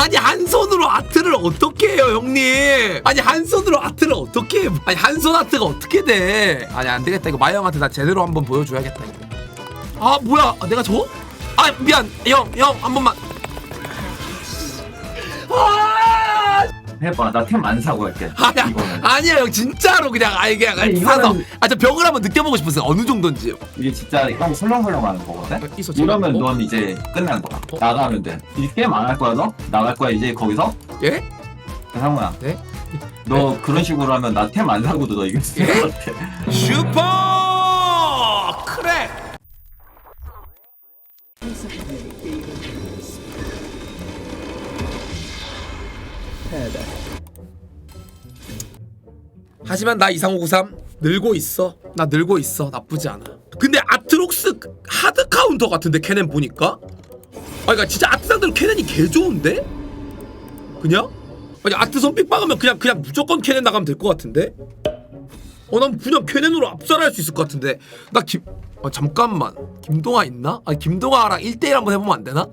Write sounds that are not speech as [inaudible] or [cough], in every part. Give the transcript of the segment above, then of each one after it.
아니 한 손으로 아트를 어떻게 해요 형님? 아니 한 손으로 아트를 어떻게 해? 아니 한 손 아트가 어떻게 돼? 아니 안 되겠다. 이거 마이 형한테 나 제대로 한번 보여줘야겠다 이거. 아 뭐야? 아, 내가 저거 아 미안. 형 형 한 번만. 아 해봐 나 템 안 사고 할게 [laughs] 아니야 이거는 아니야 형 진짜로 그냥 아니 그냥 아니, 사서 이거는- 아저 벽을 한번 느껴보고 싶었어요 어느 정도인지 이게 진짜 형 설렁설렁 하는 거거든 있어 제가 이러면 뭐? 넌 이제 끝난 거야 어? 나가면 돼 이제 게임 안 할 거야 너? 나갈 거야 이제 거기서? 예? 상우야 네? 너 그런 식으로 하면 나 템 안 사고도 너 이길 수 있을 예? 것 같아 슈퍼 하지만 나 이상호구삼 늘고 있어 나 늘고 있어 나쁘지 않아 근데 아트록스 하드 카운터 같은데 캐넨 보니까 아 그니까 진짜 아트 상대로 캐넨이 개 좋은데? 그냥? 아니 아트 선픽 박으면 그냥 그냥 무조건 캐넨 나가면 될 것 같은데? 어, 난 그냥 캐넨으로 압살할 수 있을 것 같은데. 나 김, 아, 잠깐만. 김동아 있나? 아니, 김동아랑 1대1 한번 해보면 안 되나?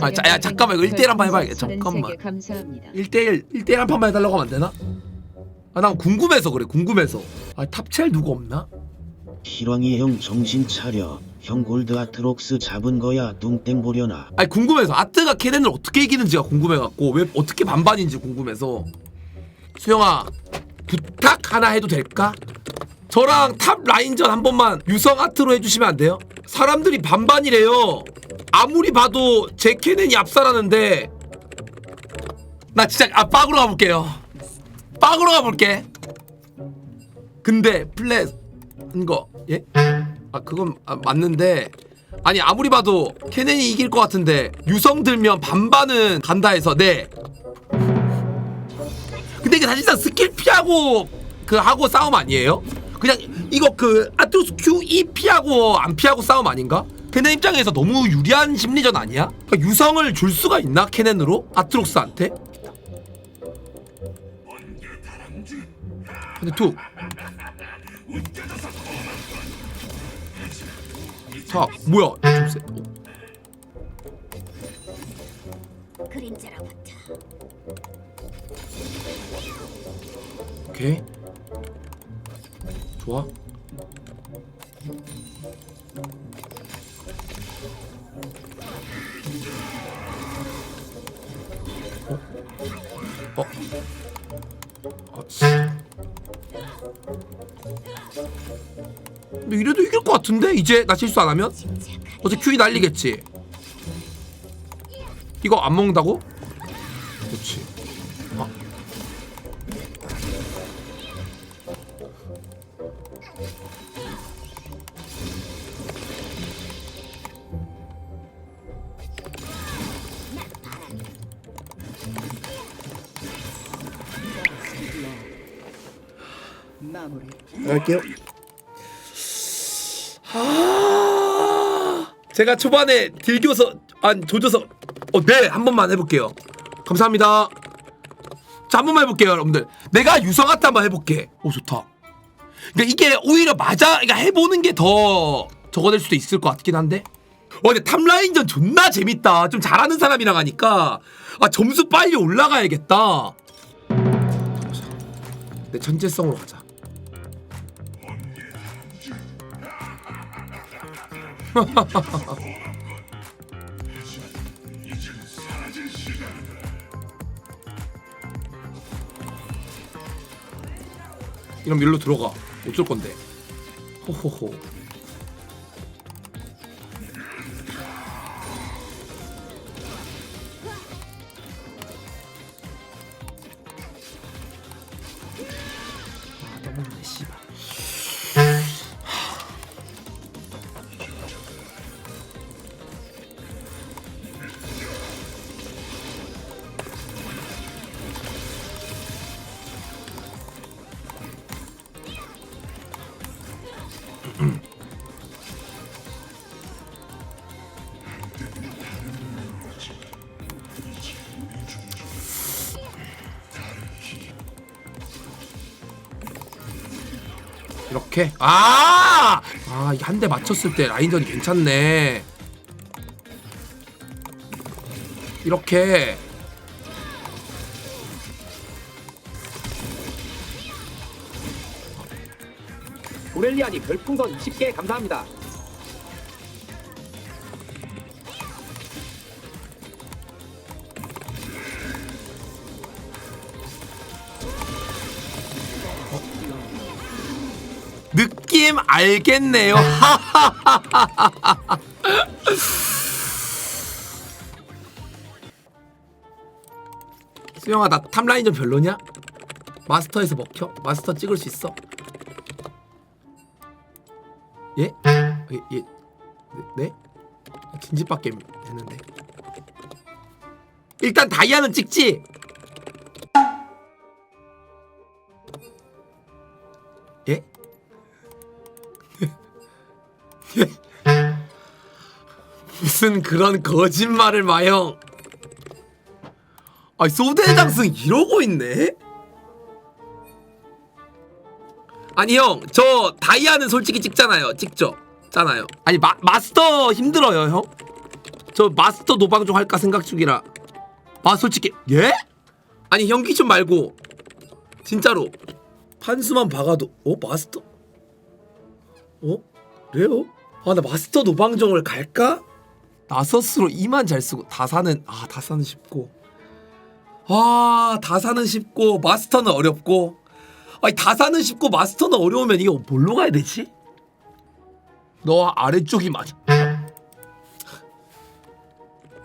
아, 자, 야, 잠깐만. 이거 1대1 한번 해봐야겠다. 잠깐만. 감사합니다. 1대1, 1대1 한 판만 해달라고 하면 안 되나? 아, 난 궁금해서 그래, 궁금해서. 아, 탑첼 누구 없나? 희랑이 형 정신 차려. 형 골드 아트록스 잡은 거야 뚱땡 보려나. 아니, 궁금해서. 아트가 캐넨을 어떻게 이기는지가 궁금해갖고, 왜, 어떻게 반반인지 궁금해서. 수영아, 부탁 하나 해도 될까? 저랑 탑 라인전 한 번만 유성 아트로 해주시면 안 돼요? 사람들이 반반이래요. 아무리 봐도 제 캐넨이 압살하는데 나 진짜 아 빡으로 가볼게요. 빡으로 가볼게. 근데 플랫 한거 예? 아 그건 아, 맞는데 아니 아무리 봐도 캐넨이 이길 것 같은데 유성 들면 반반은 간다 해서 네. 근데 이게 사실상 스킬 피하고 그 하고 싸움 아니에요? 그냥 이거 그 아트로스 Q E 피하고 안 피하고 싸움 아닌가? 캐넨 입장에서 너무 유리한 심리전 아니야? 그러니까 유성을 줄 수가 있나 캐넨으로 아트록스한테? 근데 툭. 자 뭐야 좀 세. 어, 그림자로부터 오케이 좋아 어? 어? 이래도 이길 것 같은데? 이제 나 실수 안 하면? 어제 큐이 날리겠지? 이거 안 먹는다고? 그렇지 할게요. 아, [gasps] 제가 초반에 딜교서 안 조져서 어, 네, 한 번만 해볼게요. 감사합니다. 자, 한 번만 해볼게요, 여러분들. 내가 유성한테 한번 해볼게. 오, 좋다. 그러니까 이게 오히려 맞아, 그러니까 해보는 게더될 수도 있을 것 같긴 한데. 어, 근데 탑라인전 존나 재밌다. 좀 잘하는 사람이랑 하니까 아 점수 빨리 올라가야겠다. 내 천재성으로 가자. [laughs] 이런 밀로 들어가. 어쩔 건데. 호호호. 이렇게 아! 아, 이게 한 대 맞췄을 때 라인전이 괜찮네. 이렇게 오렐리아님 별풍선 20개 감사합니다. 느낌 알겠네요. [laughs] 수영아 나 탑라인 좀 별로냐? 마스터에서 먹혀? 마스터 찍을 수 있어? 예? 예? 예? 네? 네? 진지밖에 했는데 일단 다이아는 찍지? 무슨 그런 거짓말을 마형 아니 소대장승 이러고 있네? 아니 형 저 다이아는 솔직히 찍잖아요 찍죠 잖아요 아니 마, 마스터 힘들어요 형? 저 마스터 노방종 할까 생각 중이라 아 솔직히 예? 아니 형 기준 말고 진짜로 판수만 박아도 어 마스터? 어? 그래요? 아 나 마스터 노방종을 갈까? 나서스로 2만 잘 쓰고 다사는 아 다사는 쉽고. 아 다사는 쉽고 마스터는 어렵고. 아니 다사는 쉽고 마스터는 어려우면 이거 뭘로 가야 되지? 너 아래쪽이 맞아.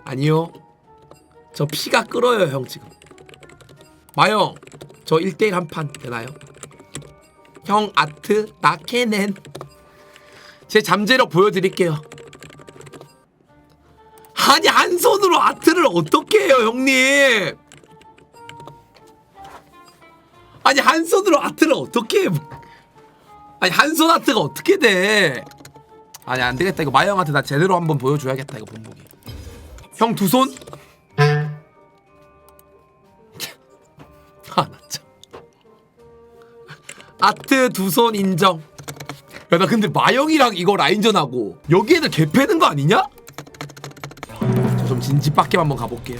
아니요. 저 피가 끓어요 형 지금. 마영 저 1대1 한 판 되나요? 형 아트 나 캐넨. 제 잠재력 보여드릴게요 아니 한 손으로 아트를 어떻게 해요 형님 아니 한 손으로 아트를 어떻게 해 아니 한 손 아트가 어떻게 돼 아니 안 되겠다 이거 마영한테 나 제대로 한번 보여줘야겠다 이거 본보기 형 두 손? 아나 참. 아트 두 손 인정 야 나 근데 마영이랑 이거 라인전하고 여기 애들 개 패는 거 아니냐? 저좀 진지밖에 한번 가볼게요.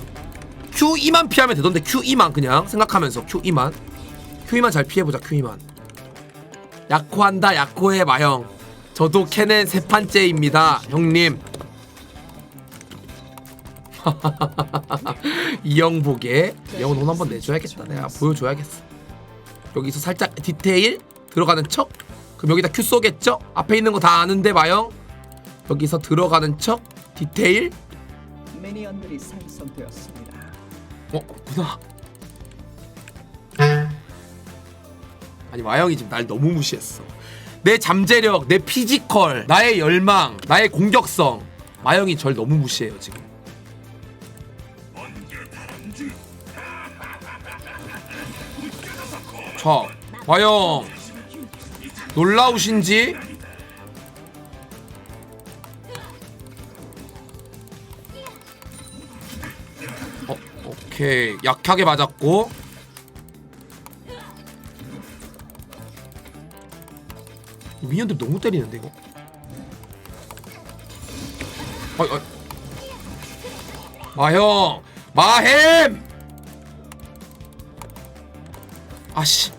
Q2만 피하면 되던데 Q2만 그냥 생각하면서 Q2만. Q2만 잘 피해보자 Q2만. 약호한다 약호해 마형. 저도 캐넨 세 판째입니다 형님. 이영복에 영혼 혼 한번 내줘야겠다. 내가 보여줘야겠어. 여기서 살짝 디테일 들어가는 척? 그럼 여기다 큐 쏘겠죠? 앞에 있는 거 다 아는데 마형? 여기서 들어가는 척? 디테일 미니언들이 생성되었습니다. 어, 없구나. 아니 마영이 지금 날 너무 무시했어. 내 잠재력, 내 피지컬, 나의 열망, 나의 공격성. 마영이 절 너무 무시해요 지금. 자, 마영 놀라우신지? 오케이 약하게 맞았고. 미니언들 너무 때리는데 이거? 어이 어이. 마형 마햄! 아씨.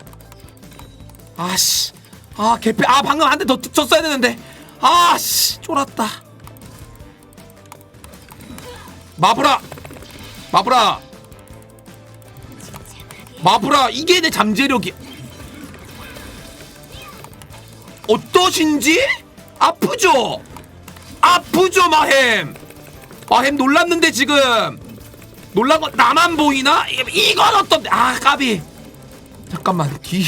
아씨. 아 개패 아 방금 한 대 더 쳤어야 되는데. 아씨 쫄았다. 마브라! 마브라 마브라 이게 내 잠재력이. 어떠신지? 아프죠? 아프죠 마햄? 마햄 놀랐는데 지금. 놀란 건 나만 보이나? 이- 이건 어떤데? 아 까비. 잠깐만 뒤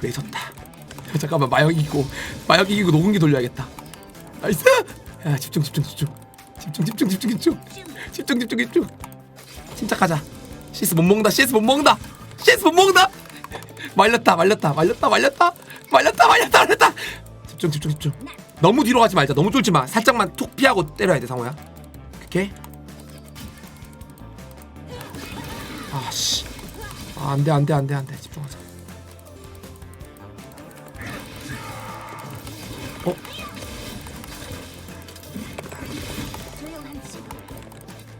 되졌다. [laughs] 잠깐만 마영 이기고 마영 이기고 녹음기 돌려야겠다. 나이스! 야 집중 집중 집중. 집중 집중 집중 집중. 집중 집중 집중. 침착하자. CS 못 먹는다 CS 못 먹는다 CS 못 먹는다 말렸다 말렸다 말렸다 말렸다 말렸다 말렸다 말렸다. 집중 집중 집중. 너무 뒤로 가지 말자. 너무 쫄지 마. 살짝만 툭 피하고 때려야 돼 상호야. 오케이? 아씨. 아, 안돼 안돼 안돼 안돼. 집중하자. 어?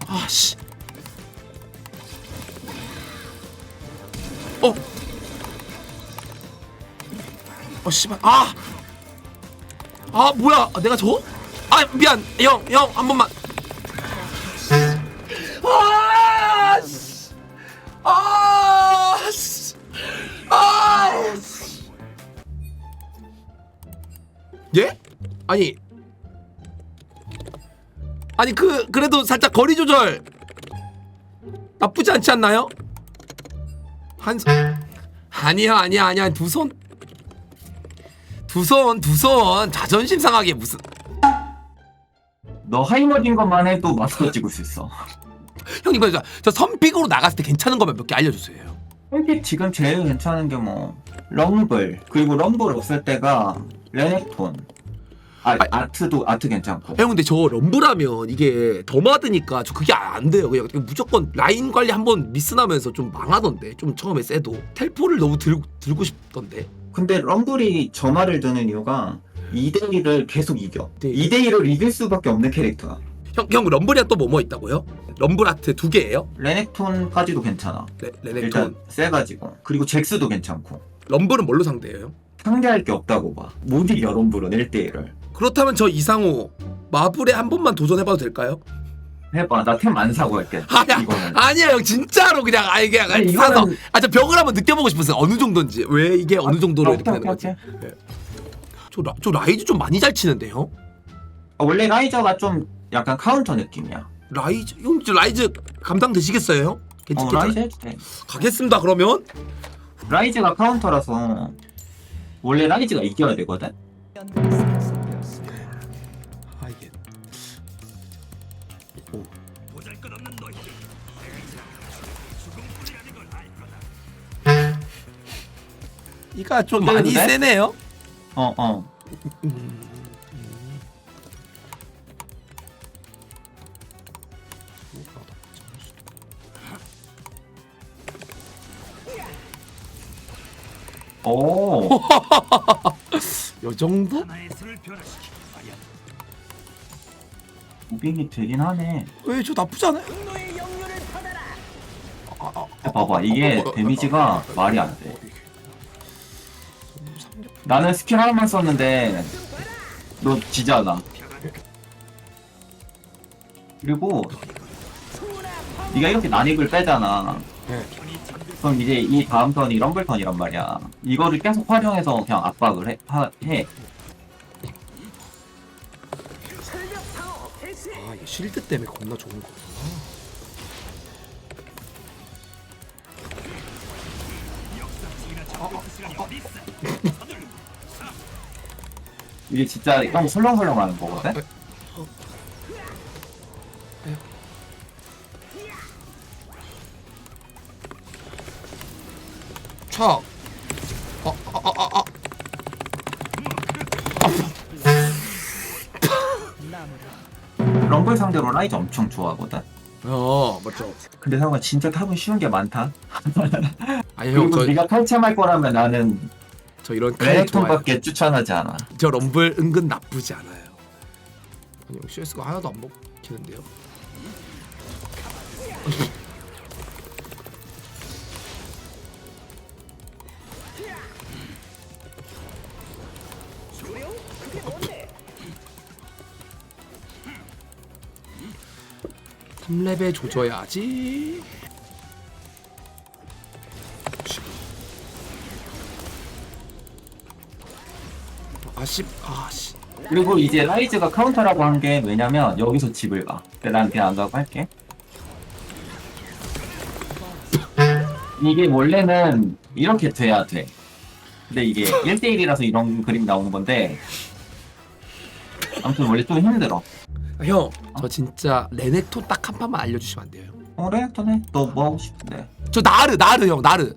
아씨 어. 어 씨발. 아. 아 뭐야? 아, 내가 저? 아 미안. 형, 형 한 번만. 아. 씨. 아. 씨. 아. 씨. 예? 아니. 아니 그 그래도 살짝 거리 조절 나쁘지 않지 않나요? 한 손. 아니야 아니야 아니야 두 손. 두 손, 두 손. 자존심 상하게 무슨. 너 하이머진 것만 해도 마스터 찍을 수 있어. [laughs] 형님, 그저 저 선픽으로 나갔을 때 괜찮은 거면 몇개 알려주세요. 이게 지금 제일 괜찮은 게 뭐 럼블 그리고 럼블 없을 때가 레넥톤. 아, 아니. 아트도 아트 괜찮고. 형, 근데 저 럼블하면 이게 더 맞으니까 저 그게 안 돼요. 그냥 무조건 라인 관리 한번 미스나면서 좀 망하던데. 좀 처음에 세도. 텔포를 너무 들, 들고 싶던데. 근데 럼블이 저 말을 드는 이유가 2대1을 계속 이겨. 네. 2대1을 이길 수밖에 없는 캐릭터야. 형, 형 럼블이랑 또 뭐뭐 있다고요? 럼블 아트 두 개예요? 레넥톤까지도 괜찮아. 레, 레넥톤. 세가지고. 그리고 잭스도 괜찮고. 럼블은 뭘로 상대해요? 상대할 게 없다고 봐. 못 이겨 럼블은 1대1을. 그렇다면 저 이상호 마블에 한 번만 도전해봐도 될까요? 해봐. 나 템 안 사고 할게. 아니야, 이거는. 아니야, 형 진짜로 그냥 아니 그냥 아니, 이거는- 아저 벽을 한번 느껴보고 싶었어요. 어느 정도인지 왜 이게 어느 정도로 아, 이렇게 되는 거지? 오케이, 저, 라, 저 라이즈 좀 많이 잘 치는데요? 어, 원래 라이저가 좀 약간 카운터 느낌이야. 라이즈 형 저 라이즈 감당 되시겠어요? 형? 어, 괜찮겠죠? 라이저 해도 돼. 가겠습니다. 그러면 라이즈가 카운터라서 원래 라이즈가 이겨야 되거든. 이가 좀 많이 근데? 세네요. 어 어. 오. [laughs] 요 정도? 무빙이 되긴 하네. 왜 저 나쁘지 않아요? 봐봐 이게 어, 어, 데미지가 어, 어, 말이 안 돼. 나는 스킬 하나만 썼는데 너 지잖아. 그리고 네가 이렇게 난입을 빼잖아. 네. 그럼 이제 이 다음 턴이 럼블 턴이란 말이야. 이거를 계속 활용해서 그냥 압박을 해. 하, 해. 아 이게 실드 때문에 겁나 좋은 거구나. 이게 진짜 형 설렁설렁 하는 거거든? 차. 어, 어, 어, 어, 어. 럼블 상대로 라이즈 엄청 좋아하거든? 어, 맞죠. 근데 상관 진짜 탑은 쉬운 게 많다. 아니 형, 그리고 저, 네가 탈챔할 거라면 나는 저 이런 칼 좋아요. 레넥톤밖에 추천하지 않아. 저 럼블 은근 나쁘지 않아요. 아니 형 CS가 하나도 안 먹히는데요. 탑레벨 조져야지. 아쉽 아씨 그리고 이제 라이즈가 카운터라고 한 게 왜냐면 여기서 집을 가. 근데 난 그냥 안 가고 할게. 이게 원래는 이렇게 돼야 돼. 근데 이게 1대1이라서 이런 그림이 나오는 건데 아무튼 원래 좀 힘들어. 형, 저 진짜 레넥톤 딱한 판만 알려주시면 안 돼요? 어, 레넥톤 너뭐 하고 싶은데? 저 나르, 나르 형, 나르.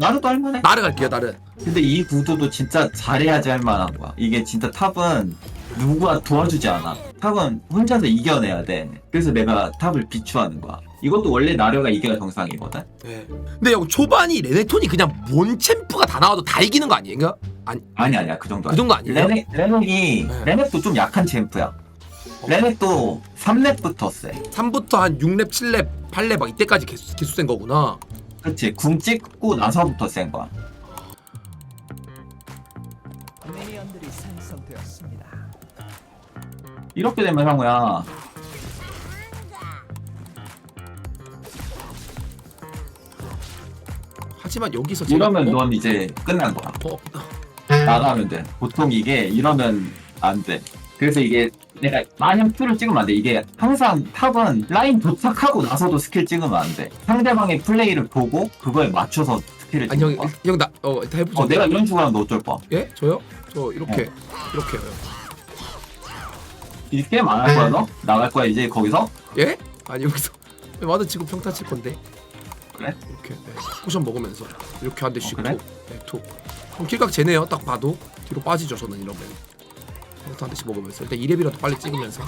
나루도 할만해. 나르 갈게요, 나르. 근데 이 구도도 진짜 잘해야지 할 만한 거야. 이게 진짜 탑은 누구가 도와주지 않아. 탑은 혼자서 이겨내야 돼. 그래서 내가 탑을 비추하는 거야. 이것도 원래 나려가 이겨야 정상이거든. 네. 근데 형 초반이 레넥톤이 그냥 뭔 챔프가 다 나와도 다 이기는 거 아니에요? 아니, 아니 아니야 그 정도. 그 정도 아니에요? 레넥 레넥이 네. 레넥도 좀 약한 챔프야. 레넥도 3렙부터 세. 3부터 한 6렙, 7렙, 8렙 막 이때까지 개수, 개수 센 거구나. 그치 궁 찍고 나서부터 센 거야. 미니언들이 생성되었습니다. 이렇게 되면 형우야. 하지만 여기서 제가- 이러면 어? 넌 이제 끝난 거야. 어, 나가면 돼. 보통 이게 이러면 안돼 그래서 이게 내가 마냥 큐를 찍으면 안 돼 이게 항상 탑은 라인 도착하고 나서도 스킬 찍으면 안 돼 상대방의 플레이를 보고 그거에 맞춰서 스킬을 아니 찍는 거야 형형나어 다 해보죠. 어 내가 이런 식으로 하면 너 어쩔 거야 예 저요? 저 이렇게 이렇게요. 이 게임 안 할 거야 너? 나갈 거야 이제 거기서? 예? 아니 여기서 와드 치고 평타 칠 건데. 그래? 이렇게 네. 포션 먹으면서 이렇게 한 대씩 어, 그래? 톡, 네, 톡. 그럼 킬각 제네요. 딱 봐도 뒤로 빠지죠 저는 이러면. 평타 한 대씩 먹으면서 일단 2렙이라도 빨리 찍으면서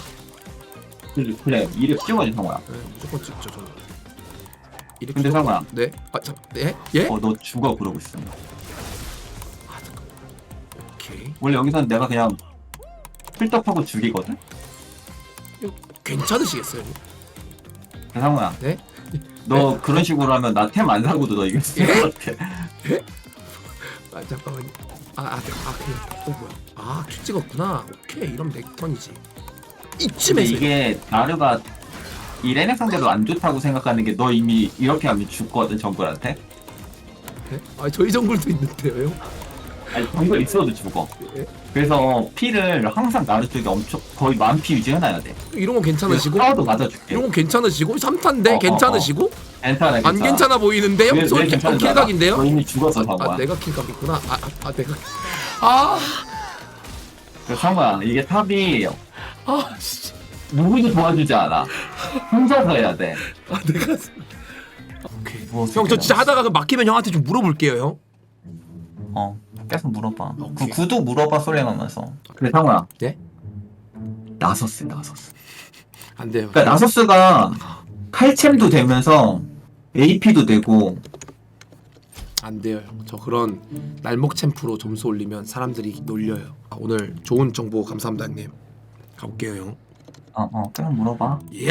그래, 그래 이를 찍어야지 성우야 네, 무조건 찍죠 저는. 이렇게 근데 찍어- 상관아. 네? 아 잠, 네? 예? 어 너 죽어 그러고 있어 아 잠깐. 오케이. 원래 여기서는 내가 그냥 필떡하고 죽이거든? 이거 괜찮으시겠어요? 상우야 네? 너 그런 식으로 하면 나 템 안 사고도 너 이길 수 있을 예? 것 같아 아 잠깐만요. 아, 아, 네. 아 그냥 어 뭐야? 아, 큐 찍었구나. 오케이, 이러면 내 턴이지. 근데 이쯤에서 이게 나르가 이 레넥 상대로 안 좋다고 생각하는 게 너 이미 이렇게 하면 죽거든 정글한테 네? 아 저희 정글도 있는데요. 형? 아니 정글 있어도 죽어 예? 그래서 피를 항상 나르 쪽에 엄청 거의 만피 유지해놔야 돼 이런 건 괜찮으시고 파워도 맞아줄게 이런 건 괜찮으시고 3탄데 어, 어, 괜찮으시고 괜찮아 안 괜찮아 보이는데 형 왜- 왜 괜찮은 줄 알아? 킬각인데요? 너 이미 죽었어 아, 상우야 아 내가 킬각이구나. 아, 아, 아 내가 아, 그 상우야 이게 탑이 아, 씨. 누구도 도와주지 않아 혼자서 해야 돼 아 내가 오케이. 뭐형저 진짜 하다가 그 막히면 형한테 좀 물어볼게요, 형. 어 계속 물어봐 그 오케이. 구도 물어봐 솔랭하면서 그래 상우야 네? 나서스 나서스 안 돼요. 그러니까 나서스가 칼챔도 되면서 AP도 되고 안 돼요. 형. 저 그런 날먹 챔프로 점수 올리면 사람들이 놀려요. 아, 오늘 좋은 정보 감사합니다, 형님. 가볼게요, 형. 어 어 그냥 물어봐 예.